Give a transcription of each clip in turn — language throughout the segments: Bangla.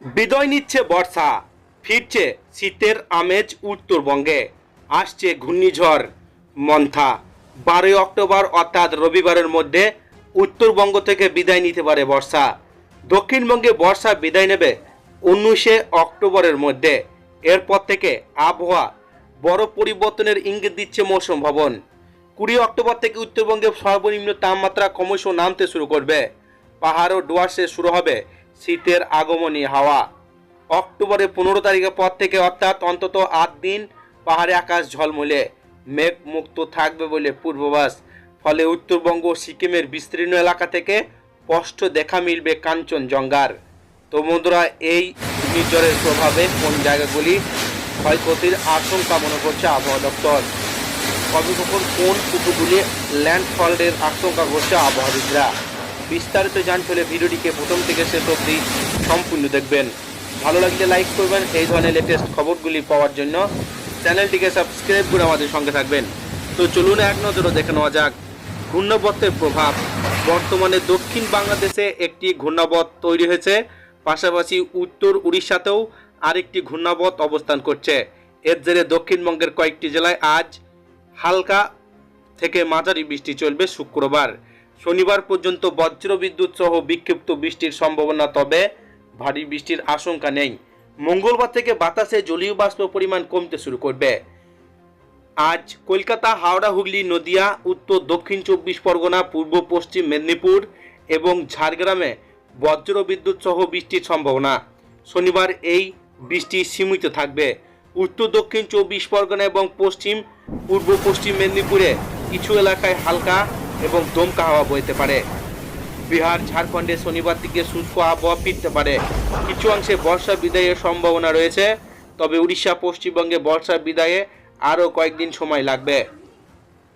বিদায় নিচ্ছে বর্ষা, ফিরছে শীতের আমেজ উত্তরবঙ্গে। আসছে ঘূর্ণিঝড়, মন্থা। বারোই অক্টোবর অর্থাৎ রবিবারের মধ্যে উত্তরবঙ্গ থেকে বিদায় নিতে পারে বর্ষা। দক্ষিণবঙ্গে বর্ষা বিদায় নেবে উনিশে অক্টোবরের মধ্যে। এরপর থেকে আবহাওয়া বড় পরিবর্তনের ইঙ্গিত দিচ্ছে মৌসুম ভবন। কুড়ি অক্টোবর থেকে উত্তরবঙ্গে সর্বনিম্ন তাপমাত্রা ক্রমশ নামতে শুরু করবে। পাহাড় ও ডুয়ার্সে শুরু হবে শীতের আগমনী হাওয়া। অক্টোবরের পনেরো তারিখের পর থেকে অর্থাৎ অন্তত আট দিন পাহাড়ে আকাশ ঝলমলে মেঘ মুক্ত থাকবে বলে পূর্বাভাস। ফলে উত্তরবঙ্গ সিকিমের বিস্তীর্ণ এলাকা থেকে স্পষ্ট দেখা মিলবে কাঞ্চনজঙ্ঘার। তো বন্ধুরা, এই ঘূর্ণিঝড়ের প্রভাবে কোন জায়গাগুলি ক্ষয়ক্ষতির আশঙ্কা মনে করছে আবহাওয়া দপ্তর? কবে কখন কোন উপকূলে ল্যান্ডফলের আশঙ্কা করছে আবহাওয়াবিদরা? বিস্তারিত জানতে হলে ভিডিওটিকে প্রথম থেকে শেষ অবধি সম্পূর্ণ দেখবেন। ভালো লাগলে লাইক করবেন, এই ধরনের লেটেস্ট খবরগুলি পাওয়ার জন্য চ্যানেলটিকে সাবস্ক্রাইব করে আমাদের সঙ্গে থাকবেন। তো চলুন এক নজরে দেখে নেওয়া যাক, ঘূর্ণাবর্তের প্রভাব। বর্তমানে দক্ষিণ বাংলাদেশে একটি ঘূর্ণাবর্ত তৈরি হয়েছে, পাশাপাশি উত্তর উড়িষ্যাতেও আরেকটি ঘূর্ণাবর্ত অবস্থান করছে। এর জেরে দক্ষিণবঙ্গের কয়েকটি জেলায় আজ হালকা থেকে মাঝারি বৃষ্টি চলবে শুক্রবার। শনিবার পর্যন্ত বজ্র বিদ্যুৎ সহ বিক্ষিপ্ত বৃষ্টির সম্ভাবনা, তবে ভারী বৃষ্টির আশঙ্কা নেই। মঙ্গলবার থেকে বাতাসে জলীয় বাষ্প পরিমাণ কমতে শুরু করবে। আজ কলকাতা, হাওড়া, হুগলি, নদিয়া, উত্তর, দক্ষিণ চব্বিশ পরগনা, পূর্ব পশ্চিম মেদিনীপুর এবং ঝাড়গ্রামে বজ্র বিদ্যুৎ সহ বৃষ্টির সম্ভাবনা। শনিবার এই বৃষ্টি সীমিত থাকবে। উত্তর, দক্ষিণ চব্বিশ পরগনা এবং পশ্চিম, পূর্ব পশ্চিম মেদিনীপুরে কিছু এলাকায় হালকা এবং দমকা হাওয়া বইতে পারে। বিহার, ঝাড়খণ্ডে শনিবার থেকে শুষ্ক আবহাওয়া ফিরতে পারে। কিছু অংশে বর্ষা বিদায়ের সম্ভাবনা রয়েছে, তবে উড়িষ্যা, পশ্চিমবঙ্গে বর্ষা বিদায়ে আরও কয়েকদিন সময় লাগবে।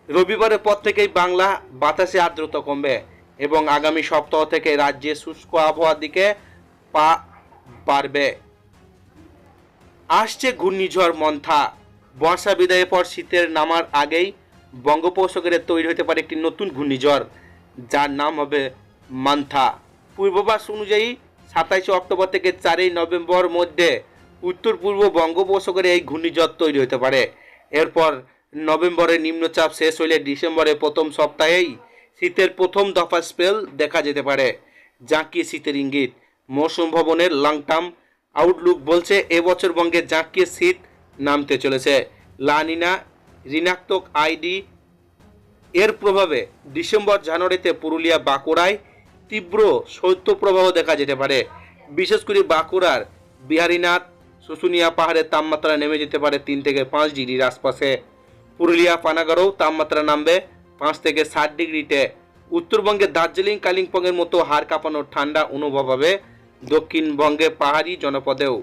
রবিবারের পর থেকেই বাংলা বাতাসে আর্দ্রতা কমবে এবং আগামী সপ্তাহ থেকে রাজ্যে শুষ্ক আবহাওয়ার দিকে পা বাড়বে। আসছে ঘূর্ণিঝড় মন্থা। বর্ষা বিদায়ের পর শীতের নামার আগেই বঙ্গোপসাগরে তৈরি হতে পারে একটি নতুন ঘূর্ণিঝড়, যার নাম হবে মান্থা। পূর্বাভাস অনুযায়ী সাতাইশে অক্টোবর থেকে চারই নভেম্বর মধ্যে উত্তর পূর্ব বঙ্গোপসাগরে এই ঘূর্ণিঝড় তৈরি হতে পারে। এরপর নভেম্বরে নিম্নচাপ শেষ হলে ডিসেম্বরের প্রথম সপ্তাহেই শীতের প্রথম দফা স্পেল দেখা যেতে পারে জাঁকিয়ে শীতের ইঙ্গিত। মৌসুম ভবনের লং টার্ম আউটলুক বলছে, এবছর বঙ্গে জাঁকিয়ে শীত নামতে চলেছে। লানিনা ঋণাত্মক আইডি। এর প্রভাবে ডিসেম্বর জানুয়ারিতে পুরুলিয়া বাঁকুড়ায় তীব্র শৈত্যপ্রবাহ দেখা যেতে পারে। বিশেষ করে বাঁকুড়ার বিহারীনাথ, শুশুনিয়া পাহাড়ের তাপমাত্রা নেমে যেতে পারে তিন থেকে পাঁচ ডিগ্রির আশপাশে। পুরুলিয়া পানাগড়েও তাপমাত্রা নামবে পাঁচ থেকে ষাট ডিগ্রিতে। উত্তরবঙ্গে দার্জিলিং, কালিম্পংয়ের মতো হাড় কাঁপানোর ঠান্ডা অনুভব হবে। দক্ষিণবঙ্গে পাহাড়ি জনপদেও।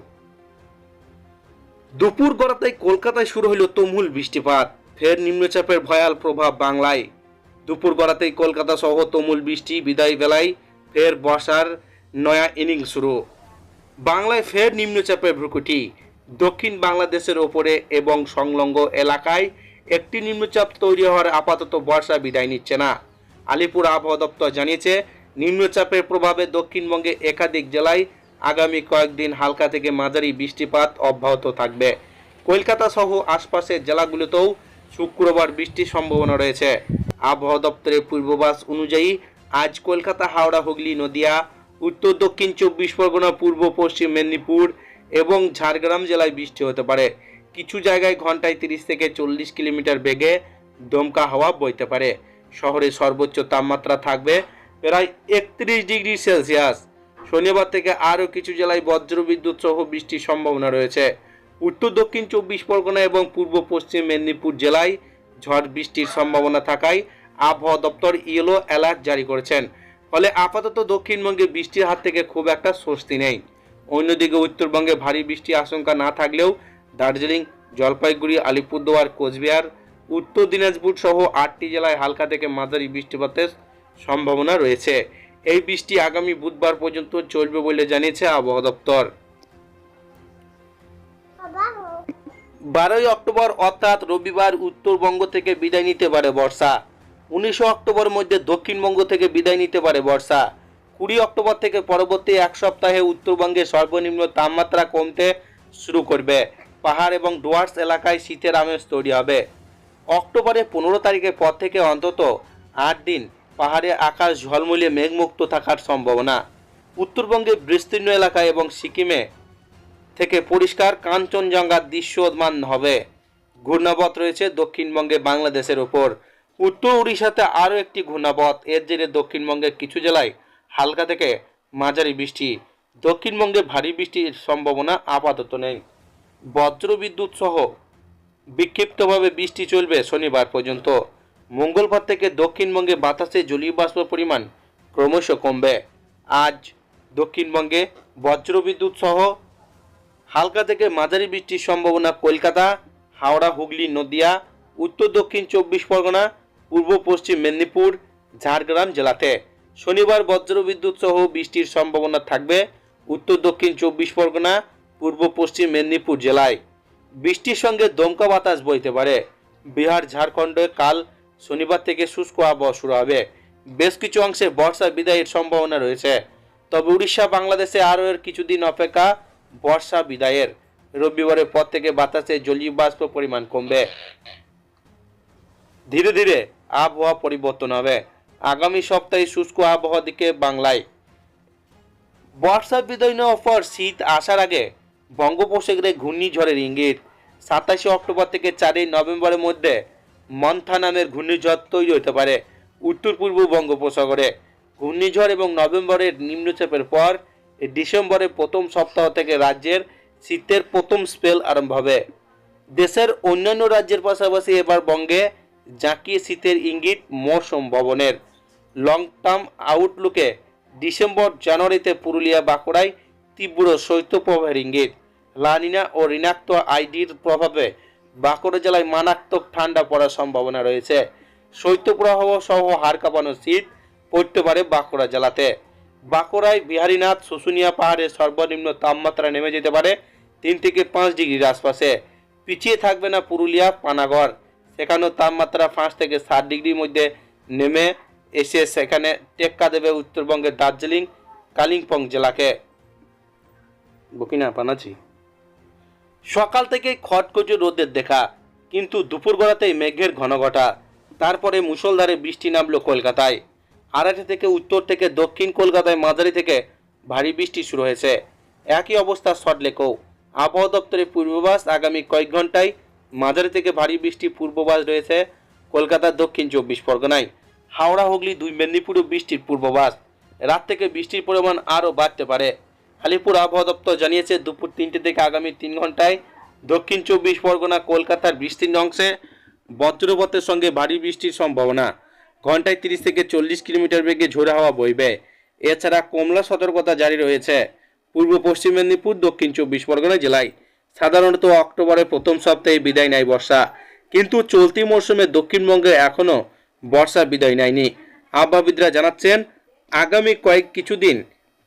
দুপুর গড়াতেই কলকাতায় শুরু হলো তুমুল বৃষ্টিপাত, ফের নিম্নচাপের ভয়াল প্রভাব বাংলায়। দুপুর গড়াতেই কলকাতা সহ তুমুল বৃষ্টি, বিদায় বেলায় ফের বর্ষার নয়া ইনিংস শুরু। বাংলায় ফের নিম্নচাপের ভ্রুকুটি, দক্ষিণ বাংলাদেশের ওপরে এবং সংলগ্ন এলাকায় একটি নিম্নচাপ তৈরি হওয়ার আপাতত বর্ষা বিদায় নিচ্ছে না। আলিপুর আবহাওয়া দপ্তর জানিয়েছে, নিম্নচাপের প্রভাবে দক্ষিণবঙ্গে একাধিক জেলায় আগামী কয়েকদিন হালকা থেকে মাঝারি বৃষ্টিপাত অব্যাহত থাকবে। কলকাতা সহ আশপাশের জেলাগুলোতেও শুক্রবার বৃষ্টির সম্ভাবনা রয়েছে। আবহাওয়া দপ্তরের পূর্বাভাস অনুযায়ী আজ কলকাতা, হাওড়া, হুগলি, নদিয়া, উত্তর, দক্ষিণ চব্বিশ পরগনা, পূর্ব, পশ্চিম মেদিনীপুর এবং ঝাড়গ্রাম জেলায় বৃষ্টি হতে পারে। কিছু জায়গায় ঘন্টায় তিরিশ থেকে চল্লিশ কিলোমিটার বেগে দমকা হাওয়া বইতে পারে। শহরে সর্বোচ্চ তাপমাত্রা থাকবে প্রায় একত্রিশ ডিগ্রি সেলসিয়াস। শনিবার থেকে আরও কিছু জেলায় বজ্রবিদ্যুৎ সহ বৃষ্টির সম্ভাবনা রয়েছে। উত্তর, দক্ষিণ চব্বিশ পরগনা এবং পূর্ব পশ্চিম মেদিনীপুর জেলায় ঝড় বৃষ্টির সম্ভাবনা থাকায় আবহাওয়া দপ্তর ইয়েলো অ্যালার্ট জারি করেছেন। ফলে আপাতত দক্ষিণবঙ্গে বৃষ্টির হাত থেকে খুব একটা স্বস্তি নেই। অন্যদিকে উত্তরবঙ্গে ভারী বৃষ্টির আশঙ্কা না থাকলেও দার্জিলিং, জলপাইগুড়ি, আলিপুরদুয়ার, কোচবিহার, উত্তর দিনাজপুর সহ আটটি জেলায় হালকা থেকে মাঝারি বৃষ্টিপাতের সম্ভাবনা রয়েছে। এই বৃষ্টি আগামী বুধবার পর্যন্ত চলবে বলে জানিয়েছে আবহাওয়া দপ্তর। বারোই অক্টোবর অর্থাৎ রবিবার উত্তরবঙ্গ থেকে বিদায় নিতে পারে বর্ষা। উনিশে অক্টোবর মধ্যে দক্ষিণবঙ্গ থেকে বিদায় নিতে পারে বর্ষা। কুড়ি অক্টোবর থেকে পরবর্তী এক সপ্তাহে উত্তরবঙ্গে সর্বনিম্ন তাপমাত্রা কমতে শুরু করবে। পাহাড় এবং ডুয়ার্স এলাকায় শীতের আমেজ তৈরি হবে। অক্টোবরের পনেরো তারিখের পর থেকে অন্তত আট দিন পাহাড়ে আকাশ ঝলমলিয়ে মেঘমুক্ত থাকার সম্ভাবনা। উত্তরবঙ্গের বিস্তীর্ণ এলাকা এবং সিকিমে থেকে পরিষ্কার কাঞ্চনজঙ্ঘার দৃশ্যমান হবে। ঘূর্ণাবত রয়েছে দক্ষিণবঙ্গে বাংলাদেশের ওপর। উত্তর উড়িষ্যাতে আরও একটি ঘূর্ণাবত। এর জেরে দক্ষিণবঙ্গের কিছু জেলায় হালকা থেকে মাঝারি বৃষ্টি। দক্ষিণবঙ্গে ভারী বৃষ্টির সম্ভাবনা আপাতত নেই। বজ্রবিদ্যুৎ সহ বিক্ষিপ্তভাবে বৃষ্টি চলবে শনিবার পর্যন্ত। মঙ্গলবার থেকে দক্ষিণবঙ্গে বাতাসে জলীয় বাষ্প পরিমাণ ক্রমশ কমবে। আজ দক্ষিণবঙ্গে বজ্রবিদ্যুৎ সহ হালকা থেকে মাঝারি বৃষ্টির সম্ভাবনা কলকাতা, হাওড়া, হুগলি, নদিয়া, উত্তর দক্ষিণ চব্বিশ পরগনা, পূর্ব পশ্চিম মেদিনীপুর, ঝাড়গ্রাম জেলাতে। শনিবার বজ্রবিদ্যুৎ সহ বৃষ্টির সম্ভাবনা থাকবে উত্তর দক্ষিণ চব্বিশ পরগনা, পূর্ব পশ্চিম মেদিনীপুর জেলায়। বৃষ্টির সঙ্গে দমকা বাতাস বইতে পারে। বিহার, ঝাড়খণ্ডে কাল শনিবার থেকে শুষ্ক আবহাওয়া শুরু হবে। বেশ কিছু অংশে বর্ষা বিদায়ের সম্ভাবনা রয়েছে। তবে উড়িষ্যা, বাংলাদেশে আরও এর কিছুদিন অপেক্ষা বর্ষা বিদায়ের। রবিবারের পর থেকে বাতাসে জলীয় বাষ্প পরিমাণ কমবে। ধীরে ধীরে আবহাওয়া পরিবর্তন হবে। আগামী সপ্তাহে শুষ্ক আবহাওয়া দিকে বাংলায়। বর্ষা বিদায় নেওয়ার পর শীত আসার আগে বঙ্গোপসাগরে ঘূর্ণিঝড়ের ইঙ্গিত। সাতাশে অক্টোবর থেকে চারই নভেম্বরের মধ্যে মন্থা নামের ঘূর্ণিঝড় তৈরি হতে পারে। উত্তর পূর্ব বঙ্গোপসাগরে ঘূর্ণিঝড় এবং নভেম্বরের নিম্নচাপের পর ডিসেম্বরের প্রথম সপ্তাহ থেকে রাজ্যের শীতের প্রথম স্পেল আরম্ভ হবে। দেশের অন্যান্য রাজ্যের পাশাপাশি এবার বঙ্গে জাঁকিয়ে শীতের ইঙ্গিত মৌসুম ভবনের। লং টার্ম আউটলুকে ডিসেম্বর জানুয়ারিতে পুরুলিয়া বাঁকুড়ায় তীব্র শৈত্যপ্রবাহের ইঙ্গিত। লানিনা ও ঋণাক্ত আইডির প্রভাবে বাঁকুড়া জেলায় মারাত্মক ঠান্ডা পড়ার সম্ভাবনা রয়েছে। শৈত্যপ্রবাহ সহ হাড় কাঁপানো শীত পড়তে পারে বাঁকুড়া জেলাতে। বাঁকুড়ায় বিহারীনাথ, শুশুনিয়া পাহাড়ের সর্বনিম্ন তাপমাত্রা নেমে যেতে পারে তিন থেকে পাঁচ ডিগ্রির আশপাশে। পিছিয়ে থাকবে না পুরুলিয়া, পানাগড়। সেখানেও তাপমাত্রা পাঁচ থেকে সাত ডিগ্রির মধ্যে নেমে এসে সেখানে টেক্কা দেবে উত্তরবঙ্গের দার্জিলিং, কালিম্পং জেলাকে। বকিনা পানাছি সকাল থেকেই খটখচে রোদের দেখা, কিন্তু দুপুর বেলাতেই মেঘের ঘন ঘটা। তারপরে মুষলধারে বৃষ্টি নামলো কলকাতায়। আড়াইটে থেকে উত্তর থেকে দক্ষিণ কলকাতায় মাঝারি থেকে ভারী বৃষ্টি শুরু হয়েছে। একই অবস্থা সটলেকেও। আবহাওয়া দপ্তরের পূর্বাভাস আগামী কয়েক ঘন্টায় মাঝারি থেকে ভারী বৃষ্টি পূর্বাভাস রয়েছে কলকাতার দক্ষিণ চব্বিশ পরগনায়। হাওড়া, হুগলি, দুই মেদিনীপুরে বৃষ্টির পূর্বাভাস। রাত থেকে বৃষ্টির পরিমাণ আরও বাড়তে পারে। আলিপুর আবহাওয়া দপ্তর জানিয়েছে, দুপুর তিনটে থেকে আগামী তিন ঘন্টায় দক্ষিণ চব্বিশ পরগনা, কলকাতার বিস্তীর্ণ অংশে বজ্রপাতের সঙ্গে ভারী বৃষ্টির সম্ভাবনা। ঘন্টায় তিরিশ থেকে চল্লিশ কিলোমিটার বেগে ঝোড়ো হাওয়া বইবে। এছাড়া কমলা সতর্কতা জারি রয়েছে। পূর্ব পশ্চিম মেদিনীপুর, দক্ষিণ চব্বিশ পরগনা জেলায়। সাধারণত অক্টোবরের প্রথম সপ্তাহে বিদায় নেয় বর্ষা। কিন্তু চলতি মরশুমে দক্ষিণবঙ্গে এখনও বর্ষা বিদায় নেয়নি। আবহাওয়াবিদরা জানাচ্ছেন, আগামী কয়েক কিছুদিন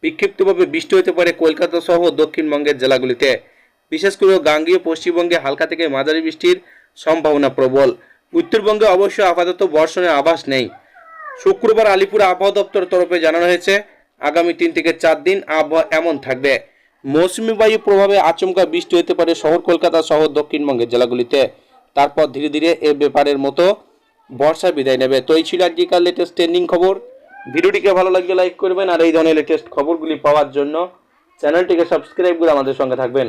বিক্ষিপ্তভাবে বৃষ্টি হতে পারে কলকাতা সহ দক্ষিণবঙ্গের জেলাগুলিতে। বিশেষ করে গাঙ্গীয়, পশ্চিমবঙ্গে হালকা থেকে মাঝারি বৃষ্টির সম্ভাবনা প্রবল। উত্তরবঙ্গে অবশ্য আপাতত বর্ষণের আভাস নেই। শুক্রবার আলিপুর আবহাওয়া দপ্তর তরফে জানানো হয়েছে, আগামী তিন থেকে চার দিন আবহাওয়া এমন থাকবে। মৌসুমী বায়ু প্রভাবে আচমকা বৃষ্টি হতে পারে শহর কলকাতা সহ দক্ষিণবঙ্গের জেলাগুলিতে। তারপর ধীরে ধীরে এ ব্যাপারের মতো বর্ষা বিদায় নেবে। তো এই ছিল আজকের লেটেস্ট ট্রেন্ডিং খবর। ভিডিওটিকে ভালো লাগলে লাইক করবেন আর এই ধরনের লেটেস্ট খবরগুলি পাওয়ার জন্য চ্যানেলটিকে সাবস্ক্রাইব করে আমাদের সঙ্গে থাকবেন।